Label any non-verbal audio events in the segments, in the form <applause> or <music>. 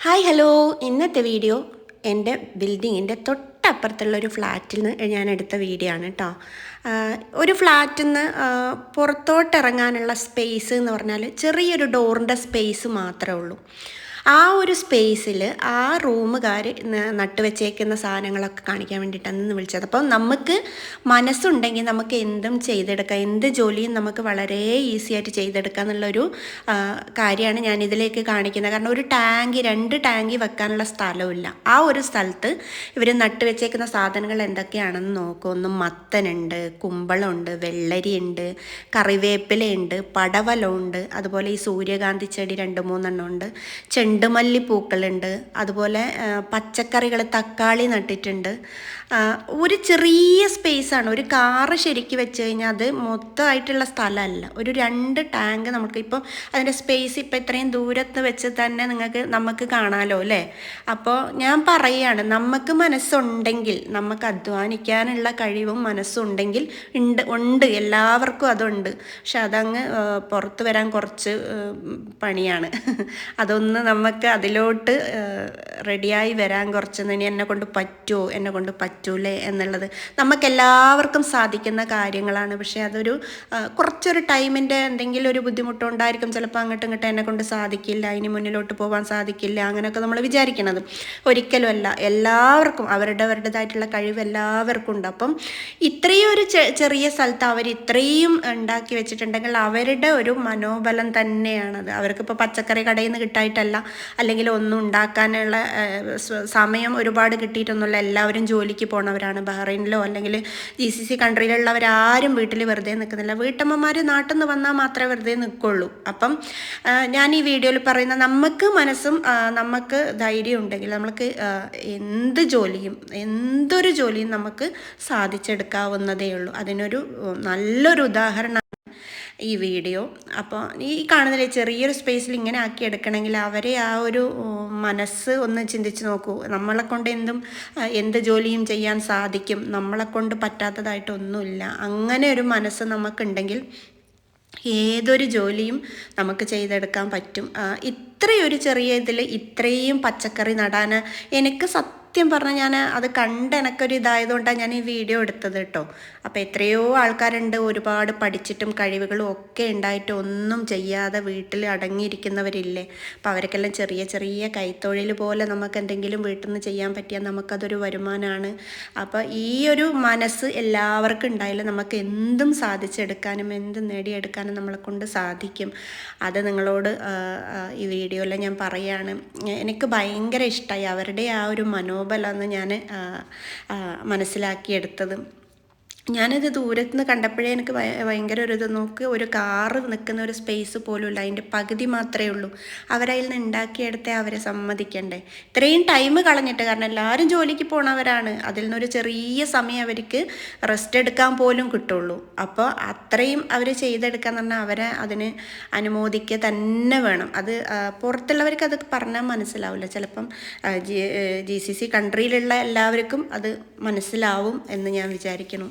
Hi hello ഇന്നത്തെ video എന്റെ ബിൽഡിങ്ങിന്റെ തൊട്ടപ്പുറത്തുള്ള ഒരു ഫ്ലാറ്റിൽ നിന്ന് ഞാൻ എടുത്ത വീഡിയോ ആണ് കേട്ടോ ഒരു ഫ്ലാറ്റിൽ നിന്ന് പുറത്തോട്ടിറങ്ങാനുള്ള സ്പേസ് എന്ന് പറഞ്ഞാൽ ചെറിയൊരു ഡോറിന്റെ സ്പേസ് മാത്രമേ ഉള്ളൂ. ആ ഒരു സ്പേസിൽ ആ റൂമുകാർ നട്ട് വെച്ചേക്കുന്ന സാധനങ്ങളൊക്കെ കാണിക്കാൻ വേണ്ടിയിട്ടാണ് ഇന്ന് വിളിച്ചത്. അപ്പം നമുക്ക് മനസ്സുണ്ടെങ്കിൽ നമുക്ക് എന്തും ചെയ്തെടുക്കാം. എന്ത് ജോലിയും നമുക്ക് വളരെ ഈസി ആയിട്ട് ചെയ്തെടുക്കാം എന്നുള്ളൊരു കാര്യമാണ് ഞാൻ ഇതിലേക്ക് കാണിക്കുന്നത്. കാരണം ഒരു ടാങ്ക് രണ്ട് ടാങ്കി വെക്കാനുള്ള സ്ഥലമില്ല ആ ഒരു സ്ഥലത്ത് ഇവർ നട്ട് വെച്ചേക്കുന്ന സാധനങ്ങൾ എന്തൊക്കെയാണെന്ന് നോക്കും. ഒന്ന് മത്തനുണ്ട് കുമ്പളമുണ്ട് വെള്ളരിയുണ്ട് കറിവേപ്പിലയുണ്ട് പടവലമുണ്ട് അതുപോലെ ഈ സൂര്യകാന്തി ചെടി രണ്ട് മൂന്നെണ്ണം ഉണ്ട് ചെണ്ടുമല്ലി പൂക്കളുണ്ട് അതുപോലെ പച്ചക്കറികൾ തക്കാളി നട്ടിട്ടുണ്ട്. ഒരു ചെറിയ സ്പേസാണ്. ഒരു കാറ് ശരിക്ക് വെച്ച് കഴിഞ്ഞാൽ അത് മൊത്തമായിട്ടുള്ള സ്ഥലമല്ല. ഒരു രണ്ട് ടാങ്ക് നമുക്ക് ഇപ്പം അതിന്റെ സ്പേസ് ഇപ്പം ഇത്രയും ദൂരത്ത് വെച്ച് തന്നെ നിങ്ങൾക്ക് നമുക്ക് കാണാമല്ലോ അല്ലേ? അപ്പോൾ ഞാൻ പറയുകയാണ് നമുക്ക് മനസ്സുണ്ടെങ്കിൽ നമുക്ക് അധ്വാനിക്കാനുള്ള കഴിവും മനസ്സുണ്ടെങ്കിൽ ഉണ്ട് ഉണ്ട്. എല്ലാവർക്കും അതുണ്ട്. പക്ഷെ അതങ്ങ് പുറത്ത് വരാൻ കുറച്ച് പണിയാണ്. <laughs> അതൊന്ന് നമുക്ക് അതിലോട്ട് റെഡിയായി വരാൻ കുറച്ച് ഇനി എന്നെ കൊണ്ട് പറ്റുമോ എന്നെ കൊണ്ട് പറ്റൂലേ എന്നുള്ളത് നമുക്ക് എല്ലാവർക്കും സാധിക്കുന്ന കാര്യങ്ങളാണ്. പക്ഷേ അതൊരു കുറച്ചൊരു ടൈമിന്റെ എന്തെങ്കിലും ഒരു ബുദ്ധിമുട്ടുണ്ടായിരിക്കും. ചിലപ്പോൾ അങ്ങോട്ടും ഇങ്ങോട്ടും എന്നെ കൊണ്ട് സാധിക്കില്ല ഇനി മുന്നിലോട്ട് പോകാൻ സാധിക്കില്ല അങ്ങനെയൊക്കെ നമ്മൾ വിചാരിക്കണത്. ഒരിക്കലും അല്ല എല്ലാവർക്കും അവരുടെ അവരുടേതായിട്ടുള്ള കഴിവ് എല്ലാവർക്കും ഉണ്ട്. അപ്പം ഇത്രയും ഒരു ചെറിയ സ്ഥലത്ത് അവർ ഇത്രയും ഉണ്ടാക്കി വെച്ചിട്ടുണ്ടെങ്കിൽ അവരുടെ ഒരു മനോബലം തന്നെയാണത്. അവർക്കിപ്പോൾ പച്ചക്കറി കടയിൽ നിന്ന് കിട്ടായിട്ടല്ല അല്ലെങ്കിൽ ഒന്നും ഉണ്ടാക്കാനുള്ള സമയം ഒരുപാട് കിട്ടിയിട്ടൊന്നുമില്ല. എല്ലാവരും ജോലിക്ക് പോണവരാണ്. ബഹ്റൈനിലോ അല്ലെങ്കിൽ ജി സി സി കൺട്രിയിലുള്ളവരാരും വീട്ടിൽ വെറുതെ നിൽക്കുന്നില്ല. വീട്ടമ്മമാർ നാട്ടിൽ നിന്ന് വന്നാൽ മാത്രമേ വെറുതെ നിൽക്കുള്ളൂ. അപ്പം ഞാൻ ഈ വീഡിയോയിൽ പറയുന്ന നമുക്ക് മനസ്സും നമുക്ക് ധൈര്യം ഉണ്ടെങ്കിൽ നമുക്ക് എന്ത് ജോലിയും എന്തൊരു ജോലിയും നമുക്ക് സാധിച്ചെടുക്കാവുന്നതേ ഉള്ളൂ അതിനൊരു നല്ലൊരു ഉദാഹരണം ഈ വീഡിയോ. അപ്പോൾ ഈ കാണുന്നില്ലേ ചെറിയൊരു സ്പേസിൽ ഇങ്ങനെ ആക്കി എടുക്കണമെങ്കിൽ അവരെ ആ ഒരു മനസ്സ് ഒന്ന് ചിന്തിച്ച് നോക്കൂ. നമ്മളെ കൊണ്ട് എന്തും എന്ത് ജോലിയും ചെയ്യാൻ സാധിക്കും. നമ്മളെ കൊണ്ട് പറ്റാത്തതായിട്ടൊന്നുമില്ല. അങ്ങനെ ഒരു മനസ്സ് നമുക്കുണ്ടെങ്കിൽ ഏതൊരു ജോലിയും നമുക്ക് ചെയ്തെടുക്കാൻ പറ്റും. ഇത്രയൊരു ചെറിയ ഇതിൽ ഇത്രയും പച്ചക്കറി നടാൻ എനിക്ക് സത്യം സത്യം പറഞ്ഞാൽ ഞാൻ അത് കണ്ട് എനിക്കൊരു ഇതായതുകൊണ്ടാണ് ഞാൻ ഈ വീഡിയോ എടുത്തത് കേട്ടോ. അപ്പോൾ എത്രയോ ആൾക്കാരുണ്ട് ഒരുപാട് പഠിച്ചിട്ടും കഴിവുകളും ഒക്കെ ഉണ്ടായിട്ട് ഒന്നും ചെയ്യാതെ വീട്ടിൽ അടങ്ങിയിരിക്കുന്നവരില്ലേ? അപ്പോൾ അവർക്കെല്ലാം ചെറിയ ചെറിയ കൈത്തൊഴിൽ പോലെ നമുക്ക് എന്തെങ്കിലും വീട്ടിൽ നിന്ന് ചെയ്യാൻ പറ്റിയാൽ നമുക്കതൊരു വരുമാനമാണ് അപ്പോൾ ഈ ഒരു മനസ്സ് എല്ലാവർക്കും ഉണ്ടായാലും നമുക്ക് എന്തും സാധിച്ചെടുക്കാനും എന്തും നേടിയെടുക്കാനും നമ്മളെ കൊണ്ട് സാധിക്കും. അത് നിങ്ങളോട് ഈ വീഡിയോയിൽ ഞാൻ പറയുകയാണ് എനിക്ക് ഭയങ്കര ഇഷ്ടമായി അവരുടെ ആ ഒരു മനോ മനോബലമാണ് ഞാൻ മനസ്സിലാക്കിയെടുത്തത് ഞാനത് ദൂരത്ത് നിന്ന് കണ്ടപ്പോഴേ എനിക്ക് ഭയങ്കര ഒരു ഇത് നോക്ക് ഒരു കാറ് നിൽക്കുന്ന ഒരു സ്പേസ് പോലും ഇല്ല അതിന്റെ പകുതി മാത്രമേ ഉള്ളൂ. അവരതിൽ നിന്ന് ഉണ്ടാക്കിയെടുത്തേ അവരെ സമ്മതിക്കണ്ടേ. ഇത്രയും ടൈം കളഞ്ഞിട്ട് കാരണം എല്ലാവരും ജോലിക്ക് പോണവരാണ്. അതിൽ നിന്നൊരു ചെറിയ സമയം അവർക്ക് റെസ്റ്റ് എടുക്കാൻ പോലും കിട്ടുള്ളൂ. അപ്പോൾ അത്രയും അവർ ചെയ്തെടുക്കാൻ പറഞ്ഞാൽ അവരെ അതിന് അനുമോദിക്കുക തന്നെ വേണം. അത് പുറത്തുള്ളവർക്ക് അത് പറഞ്ഞാൽ മനസ്സിലാവില്ല. ചിലപ്പം ജി ജി സി സി കൺട്രിയിലുള്ള എല്ലാവർക്കും അത് മനസ്സിലാവും എന്ന് ഞാൻ വിചാരിക്കുന്നു.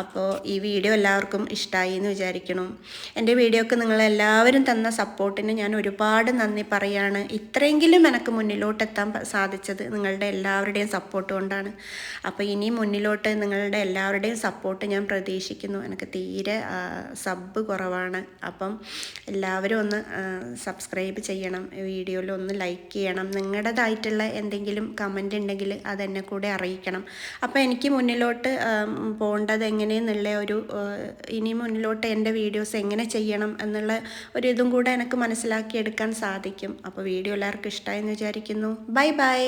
അപ്പോൾ ഈ വീഡിയോ എല്ലാവർക്കും ഇഷ്ടമായി എന്ന് വിചാരിക്കണം. എന്റെ വീഡിയോക്ക് നിങ്ങളെല്ലാവരും തന്ന സപ്പോർട്ടിന് ഞാൻ ഒരുപാട് നന്ദി പറയാണ്. ഇത്രയെങ്കിലും എനിക്ക് മുന്നിലോട്ടെത്താൻ സാധിച്ചത് നിങ്ങളുടെ എല്ലാവരുടെയും സപ്പോർട്ട് കൊണ്ടാണ്. അപ്പോൾ ഇനി മുന്നിലോട്ട് നിങ്ങളുടെ എല്ലാവരുടെയും സപ്പോർട്ട് ഞാൻ പ്രതീക്ഷിക്കുന്നു. എനിക്ക് തീരെ സബ് കുറവാണ്. അപ്പം എല്ലാവരും ഒന്ന് സബ്സ്ക്രൈബ് ചെയ്യണം. വീഡിയോയിൽ ഒന്ന് ലൈക്ക് ചെയ്യണം. നിങ്ങളുടേതായിട്ടുള്ള എന്തെങ്കിലും കമന്റ് ഉണ്ടെങ്കിൽ അതെന്നെ കൂടെ അറിയിക്കണം. അപ്പോൾ എനിക്ക് മുന്നിലോട്ട് പോകേണ്ടത് എങ്ങനെയെന്നുള്ള ഒരു ഇനി മുന്നിലോട്ട് എന്റെ വീഡിയോസ് എങ്ങനെ ചെയ്യണം എന്നുള്ള ഒരു ഇതും കൂടെ എനിക്ക് മനസ്സിലാക്കിയെടുക്കാൻ സാധിക്കും. അപ്പോൾ വീഡിയോ എല്ലാവർക്കും ഇഷ്ടമായി എന്ന് വിചാരിക്കുന്നു. Bye bye.